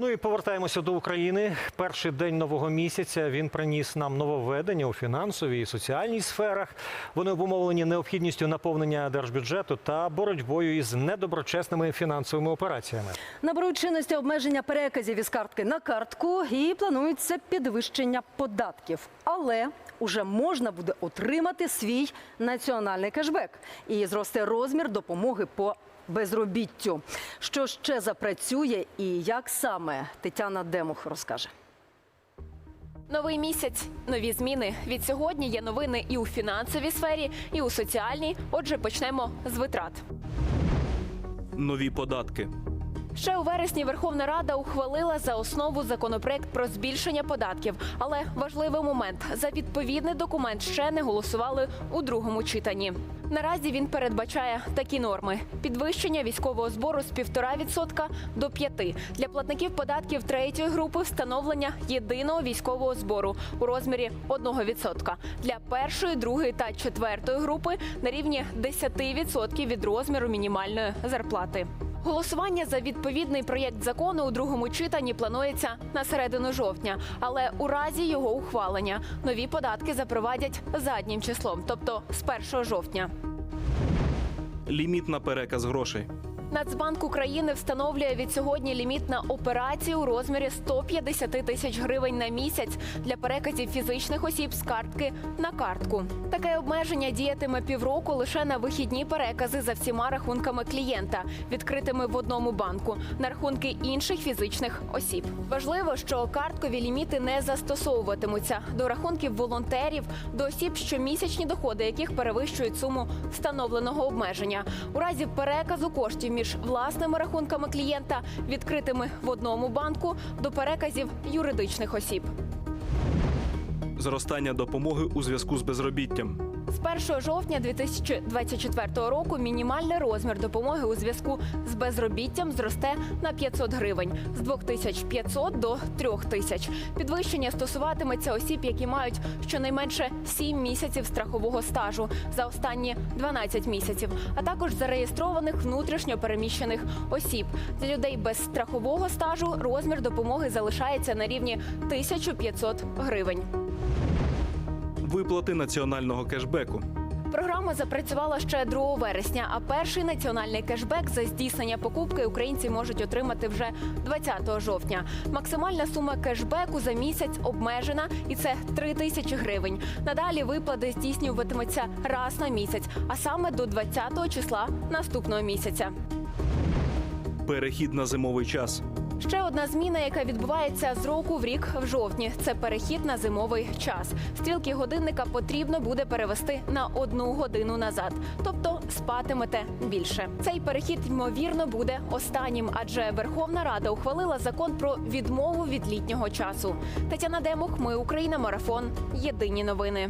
Ну і повертаємося до України. Перший день нового місяця він приніс нам нововведення у фінансовій і соціальній сферах. Вони обумовлені необхідністю наповнення держбюджету та боротьбою із недоброчесними фінансовими операціями. Наберуть чинності обмеження переказів із картки на картку і планується підвищення податків. Але уже можна буде отримати свій національний кешбек і зросте розмір допомоги по безробіттю. Що ще запрацює і як саме Тетяна Демух розкаже. Новий місяць, нові зміни. Від сьогодні є новини і у фінансовій сфері, і у соціальній. Отже, почнемо з витрат. Нові податки. Ще у вересні Верховна Рада ухвалила за основу законопроект про збільшення податків. Але важливий момент за відповідний документ ще не голосували у другому читанні. Наразі він передбачає такі норми: підвищення військового збору з 1,5% до 5%. Для платників податків третьої групи встановлення єдиного військового збору у розмірі 1%. Для першої, другої та четвертої групи на рівні 10% від розміру мінімальної зарплати. Голосування за відповідний проєкт закону у другому читанні планується на середину жовтня, але у разі його ухвалення нові податки запровадять заднім числом, тобто з 1 жовтня. Ліміт на переказ грошей. Нацбанк України встановлює від сьогодні ліміт на операції у розмірі 150 тисяч гривень на місяць для переказів фізичних осіб з картки на картку. Таке обмеження діятиме півроку лише на вихідні перекази за всіма рахунками клієнта, відкритими в одному банку, на рахунки інших фізичних осіб. Важливо, що карткові ліміти не застосовуватимуться до рахунків волонтерів, до осіб, щомісячні доходи яких перевищують суму встановленого обмеження. У разі переказу коштів між власними рахунками клієнта, відкритими в одному банку, до переказів юридичних осіб. Зростання допомоги у зв'язку з безробіттям. З 1 жовтня 2024 року мінімальний розмір допомоги у зв'язку з безробіттям зросте на 500 гривень з 2500 до 3000. Підвищення стосуватиметься осіб, які мають щонайменше 7 місяців страхового стажу за останні 12 місяців, а також зареєстрованих внутрішньо переміщених осіб. Для людей без страхового стажу розмір допомоги залишається на рівні 1500 гривень. Виплати національного кешбеку. Програма запрацювала ще 2 вересня, а перший національний кешбек за здійснення покупки українці можуть отримати вже 20 жовтня. Максимальна сума кешбеку за місяць обмежена, і це 3 тисячі гривень. Надалі виплати здійснюватимуться раз на місяць, а саме до 20 числа наступного місяця. Перехід на зимовий час. Ще одна зміна, яка відбувається з року в рік в жовтні, це перехід на зимовий час. Стрілки годинника потрібно буде перевести на одну годину назад, тобто спатимете більше. Цей перехід ймовірно буде останнім, адже Верховна Рада ухвалила закон про відмову від літнього часу. Тетяна Демух, ми Україна, марафон. Єдині новини.